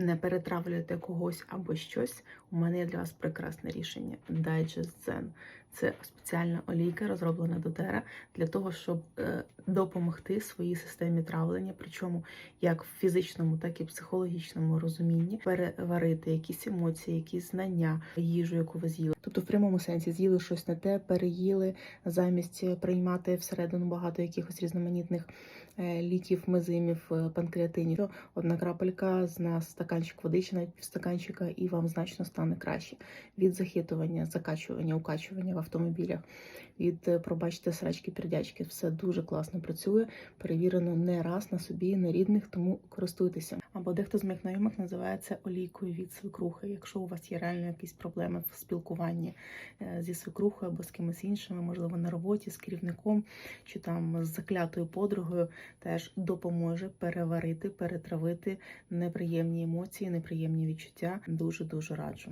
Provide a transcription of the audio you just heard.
не перетравлюєте когось або щось, у мене є для вас прекрасне рішення. Digest Zen. Це спеціальна олійка, розроблена до тера для того, щоб е, допомогти своїй системі травлення, причому як в фізичному, так і психологічному розумінні, переварити якісь емоції, якісь знання, їжу, яку ви з'їли. Тобто, в прямому сенсі з'їли щось не те, переїли замість приймати всередину багато якихось різноманітних е, ліків, мезимів, е, панкреатинів. Одна крапелька з на стаканчик водички, навіть півстаканчика, і вам значно стане краще від захитування, закачування, укачування в автомобілях, від е, пробачте срачки, пердячки. Все дуже класно працює. Перевірено не раз на собі, на рідних, тому користуйтеся. Або дехто з моїх знайомих називає це олійкою від свекрухи. Якщо у вас є реально якісь проблеми в спілкуванні е, зі свекрухою або з кимось іншим, можливо, на роботі з керівником чи там з заклятою подругою, теж допоможе переварити, перетравити неприємні емоції, неприємні відчуття. Дуже дуже раджу.